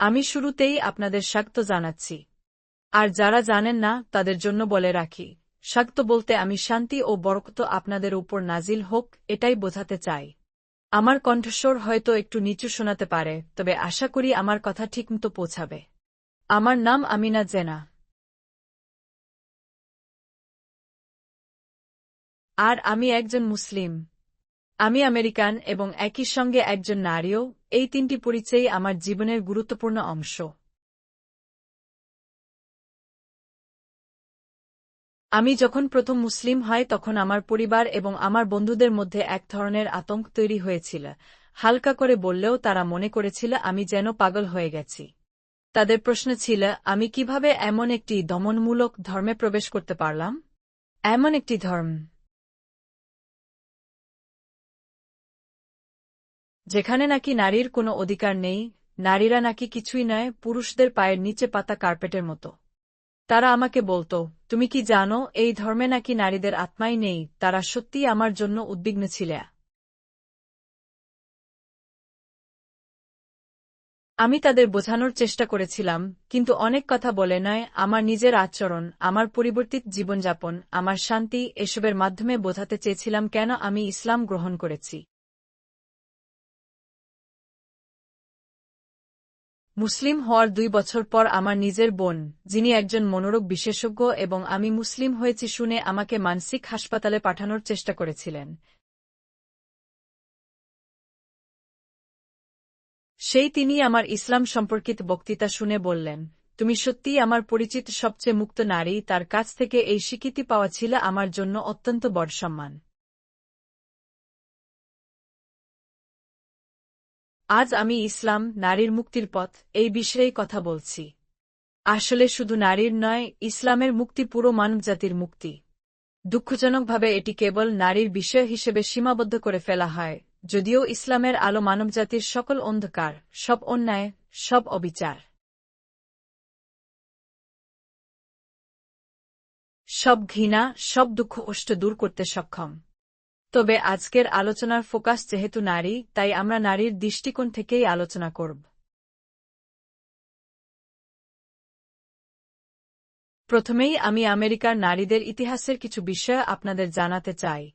আমি শুরুতেই আপনাদের শাক্ত জানাচ্ছি। আর যারা জানেন না, তাদের জন্য বলে রাখি, শাক্ত বলতে আমি শান্তি ও বরকত আপনাদের উপর নাজিল হোক, এটাই বোঝাতে চাই। আমার কণ্ঠস্বর হয়তো একটু নিচু শোনাতে পারে, তবে আশা করি আমার কথা ঠিকমতো পৌঁছাবে। আমার নাম আমিনা জেনা। আর আমি একজন মুসলিম। আমি আমেরিকান এবং একই সঙ্গে একজন নারীও এই তিনটি পরিচয়ই আমার জীবনের গুরুত্বপূর্ণ অংশ। আমি যখন প্রথম মুসলিম হয় তখন আমার পরিবার এবং আমার বন্ধুদের মধ্যে এক ধরনের আতঙ্ক তৈরি হয়েছিল। হালকা করে বললেও তারা মনে করেছিল আমি যেন পাগল হয়ে গেছি। তাদের প্রশ্ন ছিল, আমি কীভাবে এমন একটি দমনমূলক ধর্মে প্রবেশ করতে পারলাম? এমন একটি ধর্ম যেখানে নাকি নারীর কোনো অধিকার নেই, নারীরা নাকি কিছুই নয় পুরুষদের পায়ের নিচে পাতা কার্পেটের মতো। তারা আমাকে বলতো, তুমি কি জানো, এই ধর্মে নাকি নারীদের আত্মাই নেই, তারা সত্যিই আমার জন্য উদ্বিগ্ন ছিল। আমি তাদের বোঝানোর চেষ্টা করেছিলাম, কিন্তু অনেক কথা বলে নয়, আমার নিজের আচরণ, আমার পরিবর্তিত জীবনযাপন, আমার শান্তি, এসবের মাধ্যমে বোঝাতে চেয়েছিলাম কেন আমি ইসলাম গ্রহণ করেছি। মুসলিম হওয়ার দুই বছর পর আমার নিজের বোন, যিনি একজন মনোরোগ বিশেষজ্ঞ এবং আমি মুসলিম হয়েছি শুনে আমাকে মানসিক হাসপাতালে পাঠানোর চেষ্টা করেছিলেন। সেই তিনি আমার ইসলাম সম্পর্কিত বক্তৃতা শুনে বললেন, তুমি সত্যিই আমার পরিচিত সবচেয়ে মুক্ত নারী, তার কাছ থেকে এই স্বীকৃতি পাওয়া ছিল আমার জন্য অত্যন্ত বড় সম্মান। আজ আমি ইসলাম নারীর মুক্তির পথ এই বিষয়েই কথা বলছি। আসলে শুধু নারীর নয়, ইসলামের মুক্তি পুরো মানবজাতির মুক্তি। দুঃখজনকভাবে এটি কেবল নারীর বিষয় হিসেবে সীমাবদ্ধ করে ফেলা হয়, যদিও ইসলামের আলো মানবজাতির সকল অন্ধকার, সব অন্যায়, সব অবিচার। সব ঘৃণা, সব দুঃখ অষ্ট দূর করতে সক্ষম। তবে আজকের আলোচনার ফোকাস যেহেতু নারী, তাই আমরা নারীর দৃষ্টিকোণ থেকেই আলোচনা করব। প্রথমেই আমি আমেরিকার নারীদের ইতিহাসের কিছু বিষয় আপনাদের জানাতে চাই।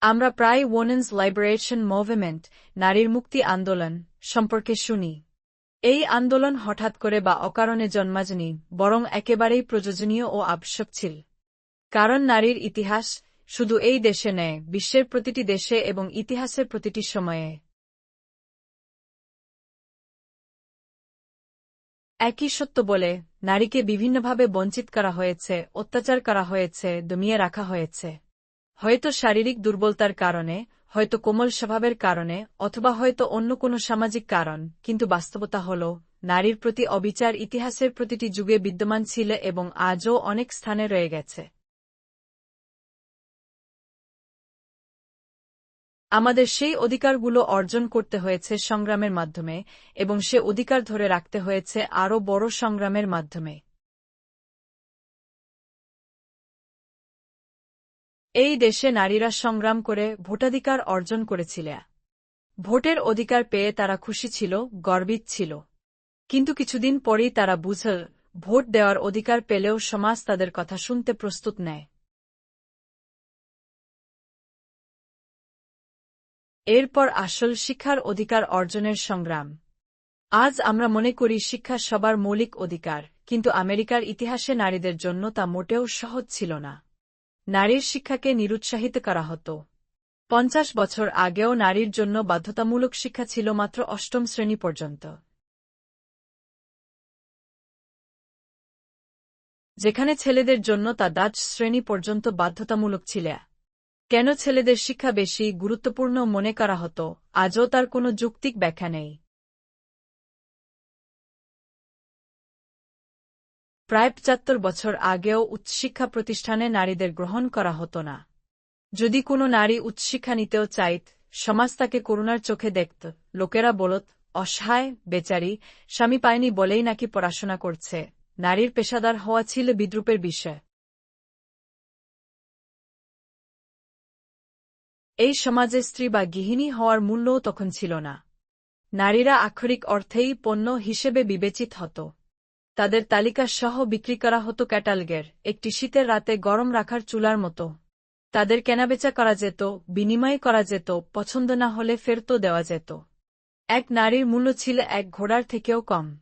আমরা প্রায় ওমেন্স লাইবারেশন মুভমেন্ট নারীর মুক্তি আন্দোলন সম্পর্কে শুনি। এই আন্দোলন হঠাৎ করে বা অকারণে জন্মাজনি, বরং একেবারেই প্রয়োজনীয় ও আবশ্যক ছিল কারণ নারীর ইতিহাস শুধু এই দেশে নেয়, বিশ্বের প্রতিটি দেশে এবং ইতিহাসের প্রতিটি সময়ে। একই সত্য বলে, নারীকে বিভিন্নভাবে বঞ্চিত করা হয়েছে, অত্যাচার করা হয়েছে, দমিয়ে রাখা হয়েছে। হয়তো শারীরিক দুর্বলতার কারণে হয়তো কোমল স্বভাবের কারণে অথবা হয়তো অন্য কোনো সামাজিক কারণ, কিন্তু বাস্তবতা হল, নারীর প্রতি অবিচার ইতিহাসের প্রতিটি যুগে বিদ্যমান ছিল এবং আজও অনেক স্থানে রয়ে গেছে। আমাদের সেই অধিকারগুলো অর্জন করতে হয়েছে সংগ্রামের মাধ্যমে এবং সে অধিকার ধরে রাখতে হয়েছে আরও বড় সংগ্রামের মাধ্যমে। এই দেশে নারীরা সংগ্রাম করে ভোটাধিকার অর্জন করেছিল। ভোটের অধিকার পেয়ে তারা খুশি ছিল, গর্বিত ছিল। কিন্তু কিছুদিন পরেই তারা বুঝল, ভোট দেওয়ার অধিকার পেলেও সমাজ তাদের কথা শুনতে প্রস্তুত নেয়। এরপর আসল শিক্ষার অধিকার অর্জনের সংগ্রাম। আজ আমরা মনে করি শিক্ষা সবার মৌলিক অধিকার, কিন্তু আমেরিকার ইতিহাসে নারীদের জন্য তা মোটেও সহজ ছিল না। নারীর শিক্ষাকে নিরুৎসাহিত করা হতো। পঞ্চাশ বছর আগেও নারীর জন্য বাধ্যতামূলক শিক্ষা ছিল মাত্র অষ্টম শ্রেণি পর্যন্ত। যেখানে ছেলেদের জন্য তা দাজ শ্রেণি পর্যন্ত বাধ্যতামূলক ছিল। কেন ছেলেদের শিক্ষা বেশি গুরুত্বপূর্ণ মনে করা হতো, আজও তার কোনো যুক্তিক ব্যাখ্যা নেই। প্রায় পঁচাত্তর বছর আগেও উচ্চশিক্ষা প্রতিষ্ঠানে নারীদের গ্রহণ করা হতো না। যদি কোনো নারী উচ্চশিক্ষা নিতেও চাইত, সমাজ তাকে করুণার চোখে দেখত। লোকেরা বলত, অসহায়, বেচারি, স্বামী পায়নি বলেই নাকি পড়াশোনা করছে। নারীর পেশাদার হওয়া ছিল বিদ্রুপের বিষয়। এই সমাজে স্ত্রী বা গৃহিণী হওয়ার মূল্যও তখন ছিল না। নারীরা আক্ষরিক অর্থেই পণ্য হিসেবে বিবেচিত হতো। তাদের তালিকা সহ বিক্রি করা হতো ক্যাটালগের। একটি শীতের রাতে গরম রাখার চুলার মতো। তাদের কেনাবেচা করা যেত, বিনিময় করা যেত, পছন্দ না হলে ফেরত দেওয়া যেত। এক নারীর মূল্য ছিল এক ঘোড়ার থেকেও কম।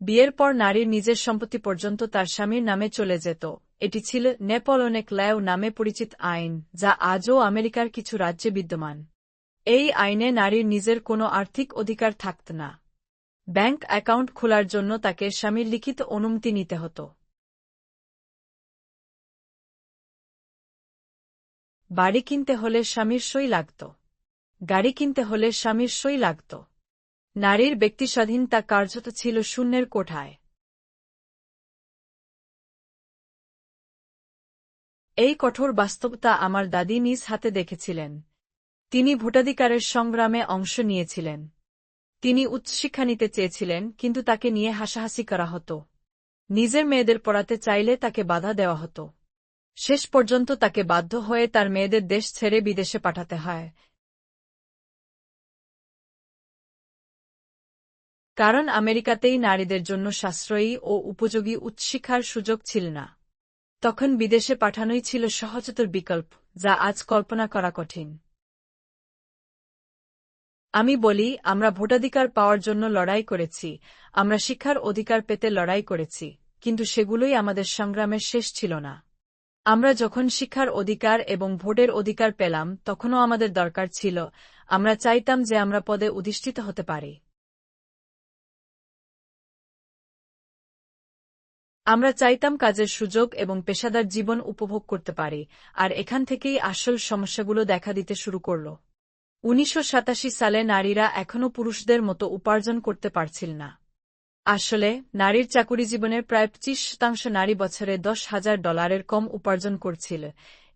বিয়ের পর নারীর নিজের সম্পত্তি পর্যন্ত তার স্বামীর নামে চলে যেত। এটি ছিল নেপলনেক ল্যাও নামে পরিচিত আইন, যা আজও আমেরিকার কিছু রাজ্যে বিদ্যমান। এই আইনে নারীর নিজের কোনো আর্থিক অধিকার থাকত না। ব্যাংক অ্যাকাউন্ট খোলার জন্য তাকে স্বামীর লিখিত অনুমতি নিতে হতো। বাড়ি কিনতে হলে স্বামীর সই লাগত। গাড়ি কিনতে হলে স্বামীর সই লাগত। নারীর ব্যক্তিস্বাধীনতা কার্যত ছিল শূন্যের কোঠায়। এই কঠোর বাস্তবতা আমার দাদি নিজ হাতে দেখেছিলেন। তিনি ভোটাধিকারের সংগ্রামে অংশ নিয়েছিলেন। তিনি উচ্চশিক্ষা নিতে চেয়েছিলেন, কিন্তু তাকে নিয়ে হাসাহাসি করা হতো। নিজের মেয়েদের পড়াতে চাইলে তাকে বাধা দেওয়া হতো। শেষ পর্যন্ত তাকে বাধ্য হয়ে তার মেয়েদের দেশ ছেড়ে বিদেশে পাঠাতে হয়। কারণ আমেরিকাতেই নারীদের জন্য সাশ্রয়ী ও উপযোগী উচ্চশিক্ষার সুযোগ ছিল না। তখন বিদেশে পাঠানোই ছিল সহজতর বিকল্প, যা আজ কল্পনা করা কঠিন। আমি বলি, আমরা ভোটাধিকার পাওয়ার জন্য লড়াই করেছি, আমরা শিক্ষার অধিকার পেতে লড়াই করেছি, কিন্তু সেগুলোই আমাদের সংগ্রামের শেষ ছিল না। আমরা যখন শিক্ষার অধিকার এবং ভোটের অধিকার পেলাম, তখনও আমাদের দরকার ছিল, আমরা চাইতাম যে আমরা পদে অধিষ্ঠিত হতে পারি। আমরা চাইতাম কাজের সুযোগ এবং পেশাদার জীবন উপভোগ করতে পারি, আর এখান থেকেই আসল সমস্যাগুলো দেখা দিতে শুরু করল। উনিশশো সাতাশি সালে নারীরা এখনও পুরুষদের মতো উপার্জন করতে পারছিল না। আসলে, নারীর চাকুরি জীবনের প্রায় পঁচিশ শতাংশ নারী বছরে দশ হাজার ডলারের কম উপার্জন করছিল,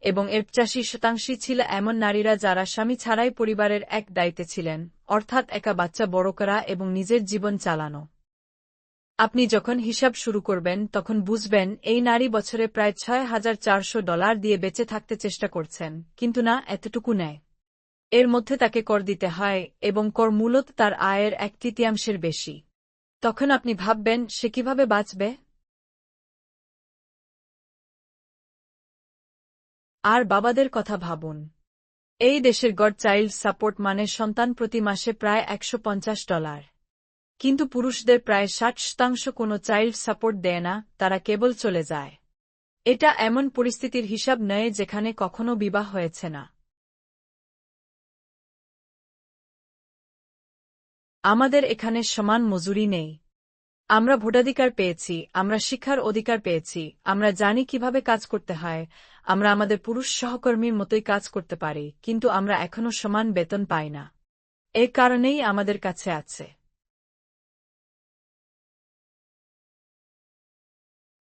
এবং এর পঁচাশি শতাংশই ছিল এমন নারীরা যারা স্বামী ছাড়াই পরিবারের এক দায়িত্বে ছিলেন, অর্থাৎ একা বাচ্চা বড় করা এবং নিজের জীবন চালানো। আপনি যখন হিসাব শুরু করবেন, তখন বুঝবেন, এই নারী বছরে প্রায় ছয় হাজার চারশো ডলার দিয়ে বেঁচে থাকতে চেষ্টা করছেন, কিন্তু না, এতটুকু নেয়। এর মধ্যে তাকে কর দিতে হয় এবং কর মূলত তার আয়ের এক তৃতীয়াংশের বেশি। তখন আপনি ভাববেন, সে কীভাবে বাঁচবে? আর বাবাদের কথা ভাবুন। এই দেশের গড চাইল্ড সাপোর্ট মানে সন্তান প্রতি মাসে প্রায় একশো পঞ্চাশ ডলার। কিন্তু পুরুষদের প্রায় ষাট শতাংশ কোনো চাইল্ড সাপোর্ট দেয় না, তারা কেবল চলে যায়। এটা এমন পরিস্থিতির হিসাব নেয় যেখানে কখনো বিবাহ হয়েছে না। আমাদের এখানে সমান মজুরি নেই। আমরা ভোটাধিকার পেয়েছি, আমরা শিক্ষার অধিকার পেয়েছি, আমরা জানি কীভাবে কাজ করতে হয়, আমরা আমাদের পুরুষ সহকর্মীর মতোই কাজ করতে পারি, কিন্তু আমরা এখনও সমান বেতন পাই না। এ কারণেই আমাদের কাছে আছে।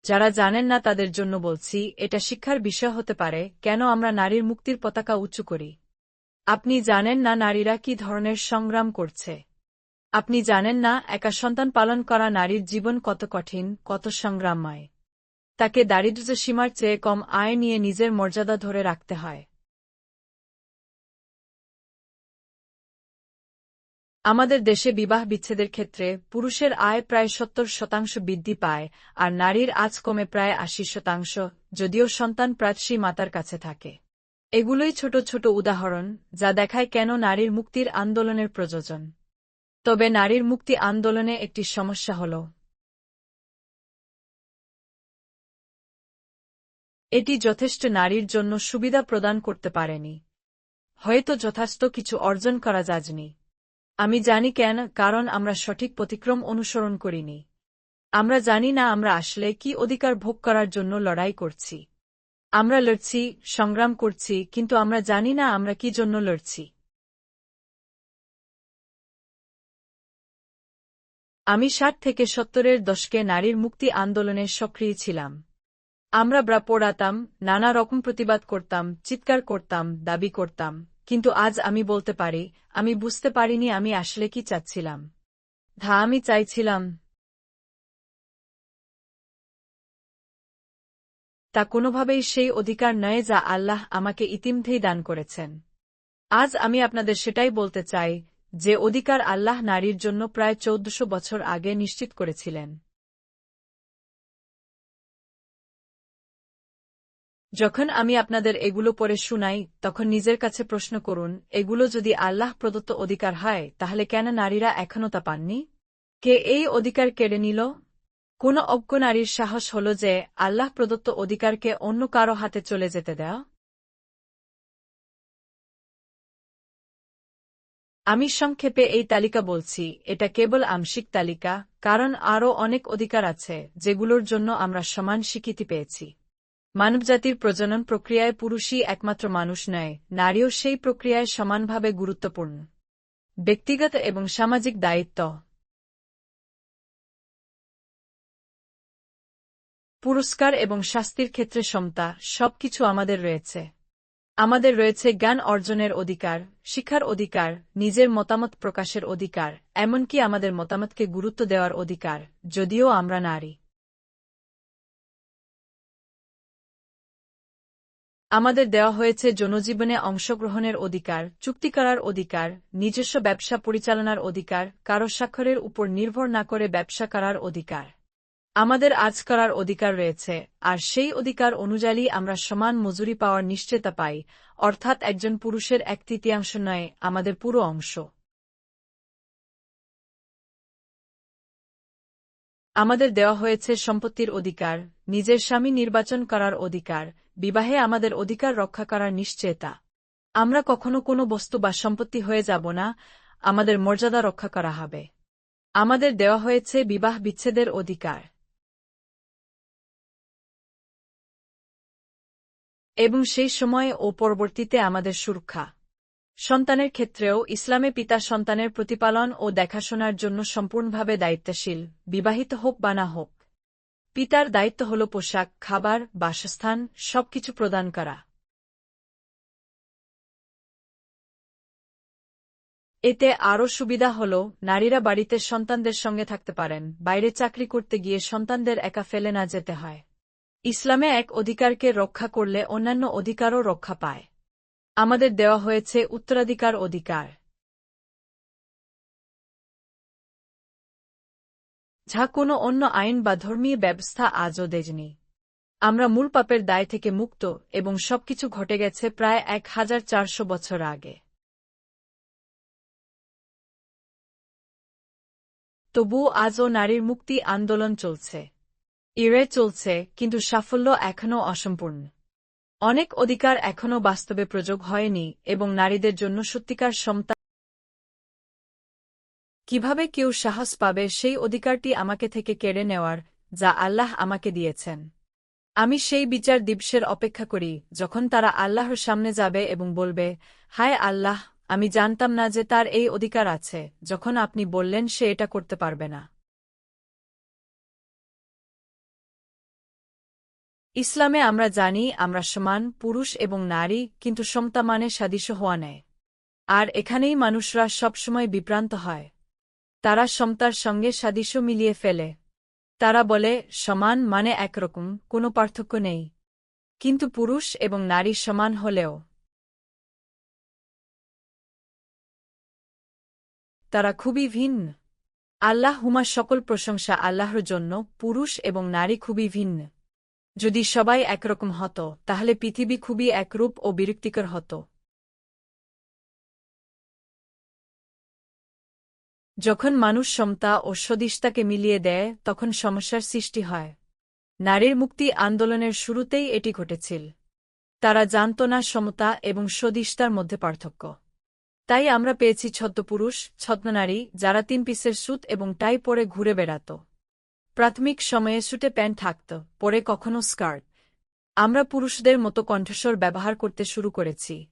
যারা জানেন না তাদের জন্য বলছি, এটা শিক্ষার বিষয় হতে পারে, কেন আমরা নারীর মুক্তির পতাকা উঁচু করি? আপনি জানেন না নারীরা কি ধরনের সংগ্রাম করছে? আপনি জানেন না, একা সন্তান পালন করা নারীর জীবন কত কঠিন, কত সংগ্রামময়। তাকে দারিদ্র্য সীমার চেয়ে কম আয় নিয়ে নিজের মর্যাদা ধরে রাখতে হয়। আমাদের দেশে বিবাহ বিচ্ছেদের ক্ষেত্রে পুরুষের আয় প্রায় সত্তর শতাংশ বৃদ্ধি পায়, আর নারীর আজ কমে প্রায় আশি শতাংশ, যদিও সন্তান প্রায়শই মাতার কাছে থাকে। এগুলোই ছোট ছোট উদাহরণ, যা দেখায় কেন নারীর মুক্তির আন্দোলনের প্রযোজন। তবে নারীর মুক্তি আন্দোলনে একটি সমস্যা হল। এটি যথেষ্ট নারীর জন্য সুবিধা প্রদান করতে পারেনি। হয়তো যথার্থ কিছু অর্জন করা যাজনি আমি জানি কেন, কারণ আমরা সঠিক প্রতিক্রম অনুসরণ করিনি। আমরা জানি না আমরা আসলে কি অধিকার ভোগ করার জন্য লড়াই করছি। আমরা লড়ছি, সংগ্রাম করছি, কিন্তু আমরা জানি না আমরা কি জন্য লড়ছি। আমি ষাট থেকে সত্তরের দশকে নারীর মুক্তি আন্দোলনে সক্রিয় ছিলাম। আমরা ব্রা পড়াতাম, নানা রকম প্রতিবাদ করতাম, চিৎকার করতাম, দাবি করতাম, কিন্তু আজ আমি বলতে পারি, আমি বুঝতে পারিনি আমি আসলে কি চাচ্ছিলাম। ধা, আমি চাইছিলাম তা কোনোভাবেই সেই অধিকার নয় যা আল্লাহ আমাকে ইতিমধ্যেই দান করেছেন। আজ আমি আপনাদের সেটাই বলতে চাই যে অধিকার আল্লাহ নারীর জন্য প্রায় চৌদ্দশো বছর আগে নিশ্চিত করেছিলেন। যখন আমি আপনাদের এগুলো পরে শুনাই, তখন নিজের কাছে প্রশ্ন করুন, এগুলো যদি আল্লাহ প্রদত্ত অধিকার হয়, তাহলে কেন নারীরা এখনও তা পাননি? কে এই অধিকার কেড়ে নিল? কোন অজ্ঞ নারীর সাহস হল যে আল্লাহ প্রদত্ত অধিকারকে অন্য কারও হাতে চলে যেতে দেয়া? আমি সংক্ষেপে এই তালিকা বলছি, এটা কেবল আংশিক তালিকা, কারণ আরও অনেক অধিকার আছে, যেগুলোর জন্য আমরা সমান স্বীকৃতি পেয়েছি। মানবজাতির প্রজনন প্রক্রিয়ায় পুরুষই একমাত্র মানুষ নয়, নারীও সেই প্রক্রিয়ায় সমানভাবে গুরুত্বপূর্ণ। ব্যক্তিগত এবং সামাজিক দায়িত্ব। পুরস্কার এবং শাস্তির ক্ষেত্রে সমতা, সবকিছু আমাদের রয়েছে। আমাদের রয়েছে জ্ঞান অর্জনের অধিকার, শিক্ষার অধিকার, নিজের মতামত প্রকাশের অধিকার, এমনকি আমাদের মতামতকে গুরুত্ব দেওয়ার অধিকার, যদিও আমরা নারী। আমাদের দেওয়া হয়েছে জনজীবনে অংশগ্রহণের অধিকার, চুক্তি করার অধিকার, নিজস্ব ব্যবসা পরিচালনার অধিকার, কারও স্বাক্ষরের উপর নির্ভর না করে ব্যবসা করার অধিকার। আমাদের আজ করার অধিকার রয়েছে, আর সেই অধিকার অনুযায়ী আমরা সমান মজুরি পাওয়ার নিশ্চয়তা পাই, অর্থাৎ একজন পুরুষের এক তৃতীয়াংশ নয়, আমাদের পুরো অংশ। আমাদের দেওয়া হয়েছে সম্পত্তির অধিকার, নিজের স্বামী নির্বাচন করার অধিকার, বিবাহে আমাদের অধিকার রক্ষা করার নিশ্চয়তা। আমরা কখনো কোনো বস্তু বা সম্পত্তি হয়ে যাব না, আমাদের মর্যাদা রক্ষা করা হবে। আমাদের দেওয়া হয়েছে বিবাহ বিচ্ছেদের অধিকার। এবং সেই সময়ে ও পরবর্তীতে আমাদের সুরক্ষা। সন্তানের ক্ষেত্রেও ইসলামে পিতা সন্তানের প্রতিপালন ও দেখাশোনার জন্য সম্পূর্ণভাবে দায়িত্বশীল, বিবাহিত হোক বা না হোক। পিতার দায়িত্ব হল পোশাক, খাবার, বাসস্থান, সবকিছু প্রদান করা। এতে আরও সুবিধা হল, নারীরা বাড়িতে সন্তানদের সঙ্গে থাকতে পারেন, বাইরে চাকরি করতে গিয়ে সন্তানদের একা ফেলে না যেতে হয়। ইসলামে এক অধিকারকে রক্ষা করলে অন্যান্য অধিকারও রক্ষা পায়। আমাদের দেওয়া হয়েছে উত্তরাধিকার অধিকার। যা কোনো অন্য আইন বা ধর্মীয় ব্যবস্থা আজও দেজনি আমরা মূল পাপের দায় থেকে মুক্ত এবং সবকিছু ঘটে গেছে প্রায় এক হাজার চারশো বছর আগে। তবুও আজও নারীর মুক্তি আন্দোলন চলছে। ইরে চলছে, কিন্তু সাফল্য এখনও অসম্পূর্ণ। অনেক অধিকার এখনও বাস্তবে প্রযোগ হয়নি, এবং নারীদের জন্য সত্যিকার সমতা কীভাবে কেউ সাহস পাবে সেই অধিকারটি আমাকে থেকে কেড়ে নেওয়ার, যা আল্লাহ আমাকে দিয়েছেন। আমি সেই বিচার দিবসের অপেক্ষা করি, যখন তারা আল্লাহর সামনে যাবে এবং বলবে, হায় আল্লাহ, আমি জানতাম না যে তার এই অধিকার আছে, যখন আপনি বললেন সে এটা করতে পারবে না। ইসলামে আমরা জানি, আমরা সমান, পুরুষ এবং নারী, কিন্তু সমতা মানে সাদৃশ্য হওয়া নেয় আর এখানেই মানুষরা সবসময় বিভ্রান্ত হয়। তারা সমতার সঙ্গে সাদৃশ্য মিলিয়ে ফেলে। তারা বলে, সমান মানে একরকম, কোনো পার্থক্য নেই। কিন্তু পুরুষ এবং নারী সমান হলেও তারা খুবই ভিন্ন। আল্লাহ হুমা সকল প্রশংসা আল্লাহর জন্য, পুরুষ এবং নারী খুবই ভিন্ন। যদি সবাই একরকম হতো, তাহলে পৃথিবী খুবই একরূপ ও বিরক্তিকর হতো। যখন মানুষ সমতা ও সদিষ্টাকে মিলিয়ে দেয়, তখন সমস্যার সৃষ্টি হয়। নারীর মুক্তি আন্দোলনের শুরুতেই এটি ঘটেছিল। তারা জানত না সমতা এবং সদিষ্টার মধ্যে পার্থক্য। তাই আমরা পেয়েছি ছদ্মপুরুষ, ছদ্মনারী, যারা তিন পিসের সুত এবং টাই পরে ঘুরে বেড়াত। প্রাথমিক সময়ে সুটে প্যান্ট থাকত, পরে কখনো স্কার্ট। আমরা পুরুষদের মতো কণ্ঠস্বর ব্যবহার করতে শুরু করেছি।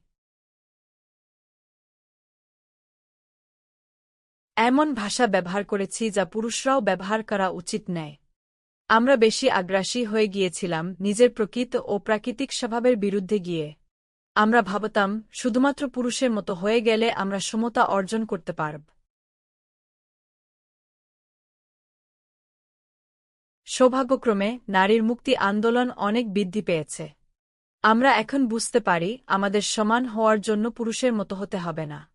এমন ভাষা ব্যবহার করেছি যা পুরুষরাও ব্যবহার করা উচিত নেয়। আমরা বেশি আগ্রাসী হয়ে গিয়েছিলাম নিজের প্রকৃত ও প্রাকৃতিক স্বভাবের বিরুদ্ধে গিয়ে। আমরা ভাবতাম, শুধুমাত্র পুরুষের মতো হয়ে গেলে আমরা সমতা অর্জন করতে পারব। সৌভাগ্যক্রমে নারীর মুক্তি আন্দোলন অনেক বৃদ্ধি পেয়েছে। আমরা এখন বুঝতে পারি আমাদের সমান হওয়ার জন্য পুরুষের মতো হতে হবে না।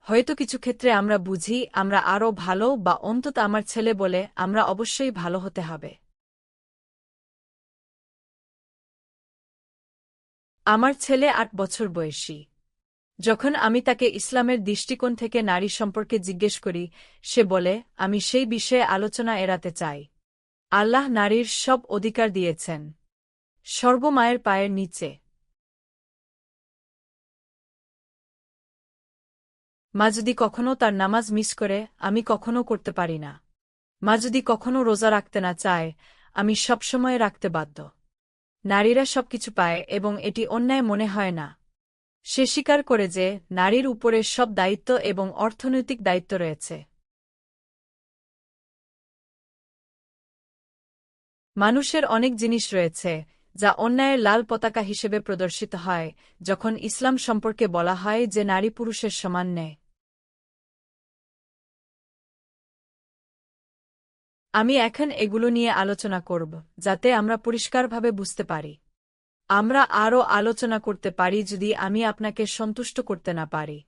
হয়তো কিছু ক্ষেত্রে আমরা বুঝি, আমরা আরও ভালো বা অন্তত আমার ছেলে বলে আমরা অবশ্যই ভালো হতে হবে। আমার ছেলে আট বছর বয়সী। যখন আমি তাকে ইসলামের দৃষ্টিকোণ থেকে নারী সম্পর্কে জিজ্ঞেস করি, সে বলে, আমি সেই বিষয়ে আলোচনা এড়াতে চাই। আল্লাহ নারীর সব অধিকার দিয়েছেন। সর্বমায়ের পায়ের নিচে। মা যদি কখনো তার নামাজ মিস করে, আমি কখনো করতে পারি না। মা যদি কখনো রোজা রাখতে না চায়, আমি সবসময় রাখতে বাধ্য। নারীরা সবকিছু পায় এবং এটি অন্যায় মনে হয় না। সে স্বীকার করে যে, নারীর উপরে সব দায়িত্ব এবং অর্থনৈতিক দায়িত্ব রয়েছে। মানুষের অনেক জিনিস রয়েছে, যা অন্যায়ের লাল পতাকা হিসেবে প্রদর্শিত হয়, যখন ইসলাম সম্পর্কে বলা হয় যে নারী পুরুষের সমান নেয় আমি এখন এগুলো নিয়ে আলোচনা করব, যাতে আমরা পরিষ্কারভাবে বুঝতে পারি। আমরা আরও আলোচনা করতে পারি যদি আমি আপনাকে সন্তুষ্ট করতে না পারি।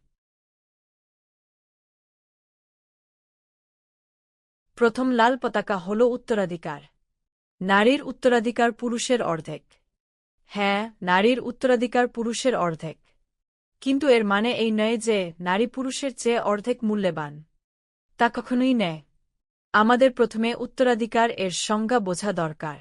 প্রথম লাল পতাকা হল উত্তরাধিকার। নারীর উত্তরাধিকার পুরুষের অর্ধেক। হ্যাঁ নারীর উত্তরাধিকার পুরুষের অর্ধেক। কিন্তু এর মানে এই নয় যে নারী পুরুষের চেয়ে অর্ধেক মূল্যবান। তা কখনোই নেয়। আমাদের প্রথমে উত্তরাধিকার এর সংজ্ঞা বোঝা দরকার।